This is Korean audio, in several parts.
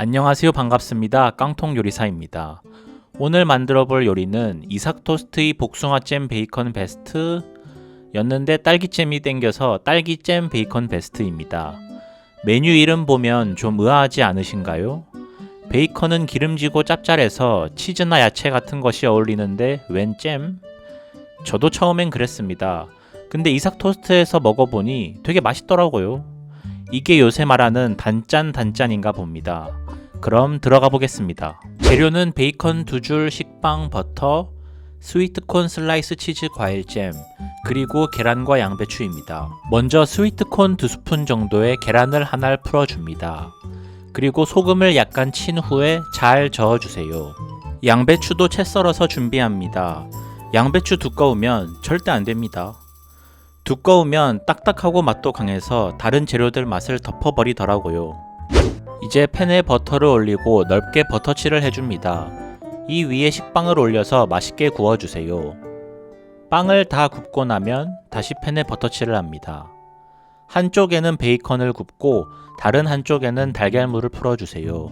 안녕하세요. 반갑습니다. 깡통 요리사입니다. 오늘 만들어 볼 요리는 이삭 토스트의 복숭아 잼 베이컨 베스트 였는데 딸기잼이 땡겨서 딸기잼 베이컨 베스트입니다. 메뉴 이름 보면 좀 의아하지 않으신가요? 베이컨은 기름지고 짭짤해서 치즈나 야채 같은 것이 어울리는데 웬 잼? 저도 처음엔 그랬습니다. 근데 이삭 토스트에서 먹어보니 되게 맛있더라고요. 이게 요새 말하는 단짠 단짠인가 봅니다. 그럼 들어가 보겠습니다. 재료는 베이컨 두 줄, 식빵, 버터, 스위트콘 슬라이스 치즈 과일잼, 그리고 계란과 양배추입니다. 먼저 스위트콘 두 스푼 정도의 계란을 하나를 풀어줍니다. 그리고 소금을 약간 친 후에 잘 저어주세요. 양배추도 채 썰어서 준비합니다. 양배추 두꺼우면 절대 안 됩니다. 두꺼우면 딱딱하고 맛도 강해서 다른 재료들 맛을 덮어버리더라고요. 이제 팬에 버터를 올리고 넓게 버터칠을 해줍니다. 이 위에 식빵을 올려서 맛있게 구워주세요. 빵을 다 굽고 나면 다시 팬에 버터칠을 합니다. 한쪽에는 베이컨을 굽고 다른 한쪽에는 달걀물을 풀어주세요.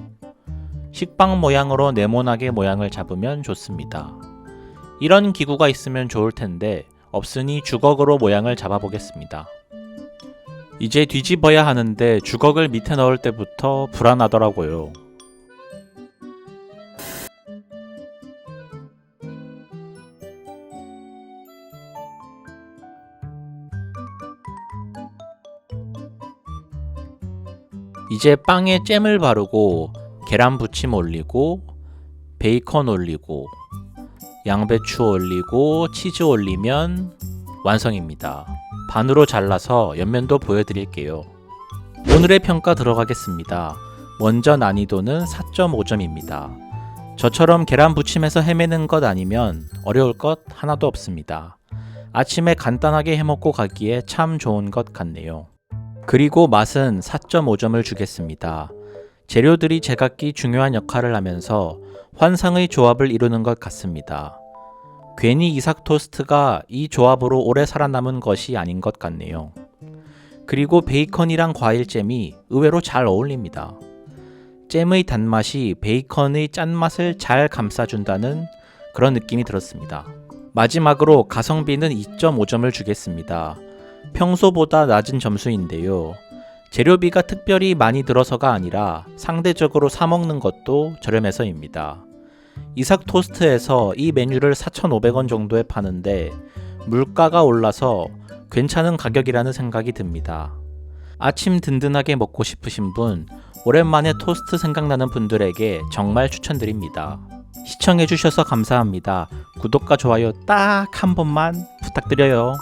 식빵 모양으로 네모나게 모양을 잡으면 좋습니다. 이런 기구가 있으면 좋을 텐데 없으니 주걱으로 모양을 잡아보겠습니다. 이제 뒤집어야 하는데 주걱을 밑에 넣을 때부터 불안하더라고요. 이제 빵에 잼을 바르고 계란 부침 올리고 베이컨 올리고 양배추 올리고 치즈 올리면 완성입니다. 반으로 잘라서 옆면도 보여드릴게요. 오늘의 평가 들어가겠습니다. 먼저 난이도는 4.5점입니다. 저처럼 계란 부침에서 헤매는 것 아니면 어려울 것 하나도 없습니다. 아침에 간단하게 해먹고 가기에 참 좋은 것 같네요. 그리고 맛은 4.5점을 주겠습니다. 재료들이 제각기 중요한 역할을 하면서 환상의 조합을 이루는 것 같습니다. 괜히 이삭 토스트가 이 조합으로 오래 살아남은 것이 아닌 것 같네요. 그리고 베이컨이랑 과일잼이 의외로 잘 어울립니다. 잼의 단맛이 베이컨의 짠맛을 잘 감싸준다는 그런 느낌이 들었습니다. 마지막으로 가성비는 2.5점을 주겠습니다. 평소보다 낮은 점수인데요. 재료비가 특별히 많이 들어서가 아니라 상대적으로 사먹는 것도 저렴해서입니다. 이삭 토스트에서 이 메뉴를 4,500원 정도에 파는데 물가가 올라서 괜찮은 가격이라는 생각이 듭니다. 아침 든든하게 먹고 싶으신 분, 오랜만에 토스트 생각나는 분들에게 정말 추천드립니다. 시청해주셔서 감사합니다. 구독과 좋아요 딱 한 번만 부탁드려요.